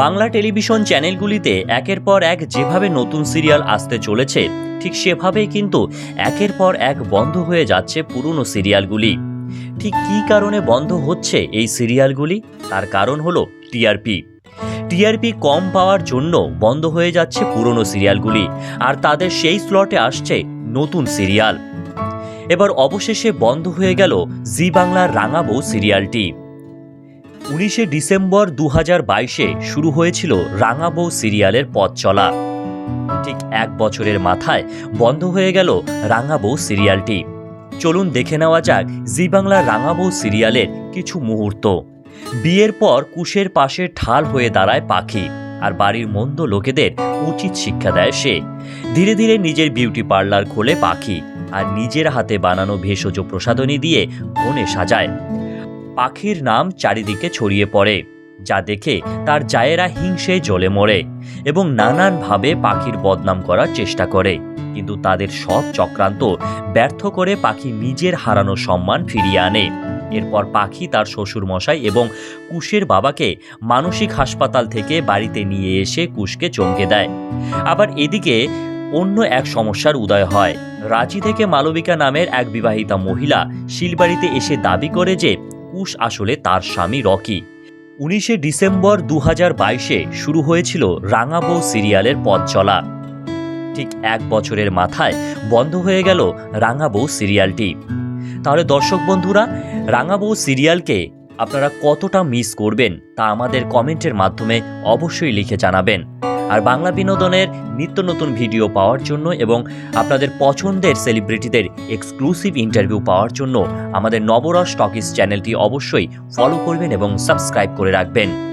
Bangla television চ্যানেলগুলিতে একের পর এক যেভাবে নতুন সিরিয়াল আসতে চলেছে, ঠিক সেভাবেই কিন্তু একের পর এক বন্ধ হয়ে যাচ্ছে পুরনো সিরিয়ালগুলি। ঠিক কী কারণে বন্ধ হচ্ছে এই সিরিয়ালগুলি? তার কারণ হলো টিআরপি। টিআরপি কম পাওয়ার জন্য বন্ধ হয়ে যাচ্ছে পুরনো সিরিয়ালগুলি, আর তাদের সেই স্লটে আসছে নতুন সিরিয়াল। এবার অবশেষে বন্ধ হয়ে গেল জি বাংলার রাঙাবো সিরিয়ালটি। উনিশে ডিসেম্বর দু বাইশে শুরু হয়েছিল রাঙাবৌ সিরিয়ালের পথ চলা। ঠিক এক বছরের মাথায় বন্ধ হয়ে গেল রাঙাবৌ সিরিয়ালটি। চলুন দেখে নেওয়া যাক জি বাংলার রাঙাবৌ সিরিয়ালের কিছু মুহূর্ত। বিয়ের পর কুশের পাশে ঢাল হয়ে দাঁড়ায় পাখি, আর বাড়ির মন্দ লোকেদের উচিত শিক্ষা দেয় সে। ধীরে ধীরে নিজের বিউটি পার্লার খোলে পাখি, আর নিজের হাতে বানানো ভেষজ প্রসাধনী দিয়ে বনে সাজায়। পাখির নাম চারিদিকে ছড়িয়ে পড়ে, যা দেখে তার জায়েরা হিংসে জ্বলে মরে এবং নানানভাবে পাখির বদনাম করার চেষ্টা করে। কিন্তু তাদের সব চক্রান্ত ব্যর্থ করে পাখি নিজের হারানো সম্মান ফিরিয়ে আনে। এরপর পাখি তার শ্বশুর মশাই এবং কুশের বাবাকে মানসিক হাসপাতাল থেকে বাড়িতে নিয়ে এসে কুশকে চমকে দেয়। আবার এদিকে অন্য এক সমস্যার উদয় হয়। রাঁচি থেকে মালবিকা নামের এক বিবাহিতা মহিলা শিলবাড়িতে এসে দাবি করে যে কুশ আসলে তার স্বামী রকি। উনিশে ডিসেম্বর দু বাইশে শুরু হয়েছিল রাঙাবো সিরিয়ালের পথ চলা। ঠিক এক বছরের মাথায় বন্ধ হয়ে গেল রাঙাবো সিরিয়ালটি। তাহলে দর্শক বন্ধুরা, রাঙাবো সিরিয়ালকে আপনারা কতটা মিস করবেন তা আমাদের কমেন্টের মাধ্যমে অবশ্যই লিখে জানাবেন। আর বাংলা বিনোদনের নিত্য নতুন ভিডিও পাওয়ার জন্য এবং আপনাদের পছন্দের সেলিব্রিটিদের এক্সক্লুসিভ ইন্টারভিউ পাওয়ার জন্য আমাদের নবরস টকিস চ্যানেলটি অবশ্যই ফলো করবেন এবং সাবস্ক্রাইব করে রাখবেন।